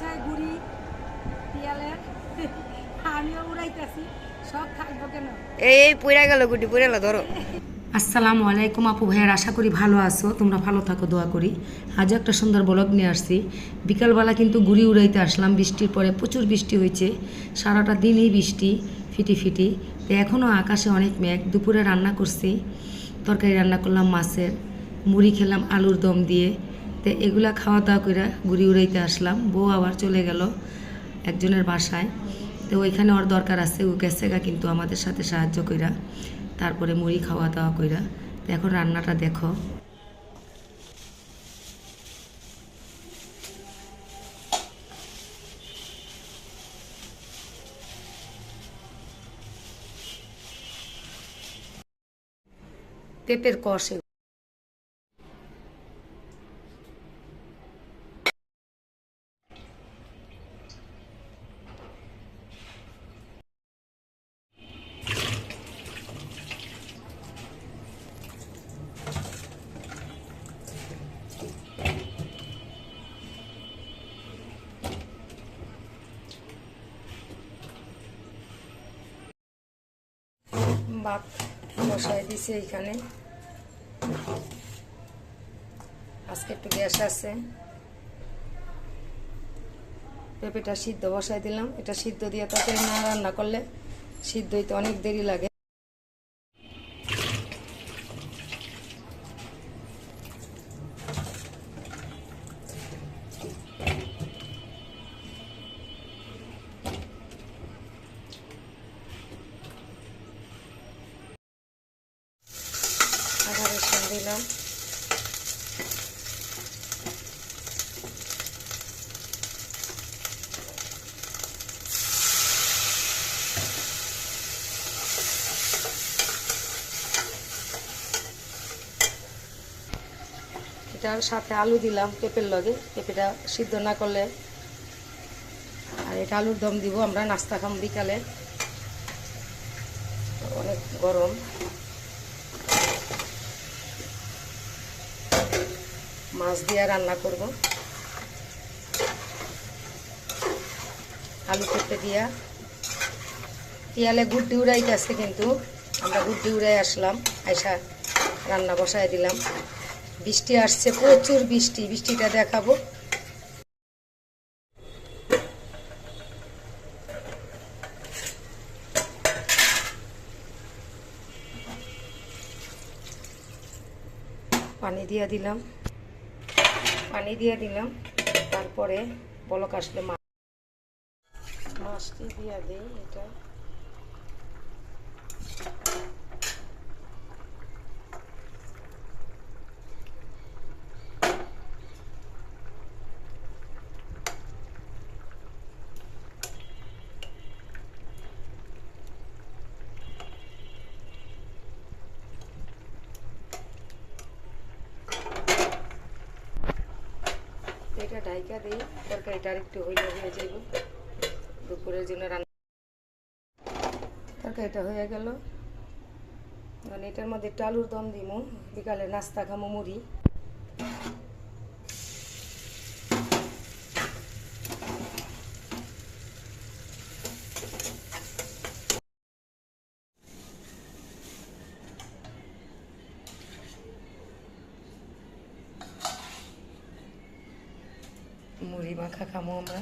চায় গুড়ি পিয়ালের আমিও উড়াইতেছি। সব খাইব কেন? এই পুরা গেল গুটি পুরা গেল ধরো। আসসালামু আলাইকুম আপু ভাইয়ার আশা করি ভালো আছো। তোমরা ভালো থাকো দোয়া করি। আজও একটা সুন্দর ব্লগ নিয়ে আসছি। বিকালবেলা কিন্তু ঘুরি উড়াইতে আসলাম বৃষ্টির পরে প্রচুর বৃষ্টি হয়েছে। সারাটা দিনই বৃষ্টি ফিটি ফিটি। তো এখনও আকাশে অনেক মেঘ। দুপুরে রান্না করছি। তরকারি রান্না করলাম মাছের। মুড়ি খেলাম আলুর দম দিয়ে। তো এগুলা খাওয়া দাওয়া করে ঘুরি উড়াইতে আসলাম। বউ আবার চলে গেল একজনের বাসায়। তো ওইখানে ওর দরকার আছে, ও গেছে গা কিন্তু আমাদের সাথে সাহায্য কইরা, তারপরে মুড়ি খাওয়া দাওয়া কইরা। তো এখন রান্নাটা দেখো। পেঁপের কষে ভাত বসাই দিছি এইখানে। আজকে একটু গ্যাস আছে। পেঁপেটা সিদ্ধ বসাই দিলাম। এটা সিদ্ধ দিয়ে তাতে না রান্না করলে সিদ্ধ হইতে অনেক দেরি লাগে। আদা দিলাম এটার সাথে আলু দিলাম পেঁপের লগে। পেঁপেটা সিদ্ধ না করলে আর এটা আলুর দম দিব। আমরা নাস্তা খাম বিকালে। অনেক গরম। মাছ দিয়ে রান্না করব। আলু পেঁপে দিয়া। পিয়ালে গুড্ডি উড়াইতেছে কিন্তু, আমরা গুড্ডি উড়াই আসলাম, আইসা রান্না বসায় দিলাম। বৃষ্টি আসছে, প্রচুর বৃষ্টি, বৃষ্টিটা দেখাবো। পানি দিয়ে দিলাম। পানি দিয়ে দিলাম। তারপরে বলক আসলে মাছ মাছটি দিয়ে দিই এটা। এটা ঢাইকা দিই, তরকারিটা আরেকটু হইলে হয়ে যাইব। দুপুরের জন্য রান্না তরকারিটা হয়ে গেল। মানে এটার মধ্যে একটু আলুর দম দিমু, বিকালে নাস্তা খামো মুড়ি। মুড়ি মাখা খামো আমরা।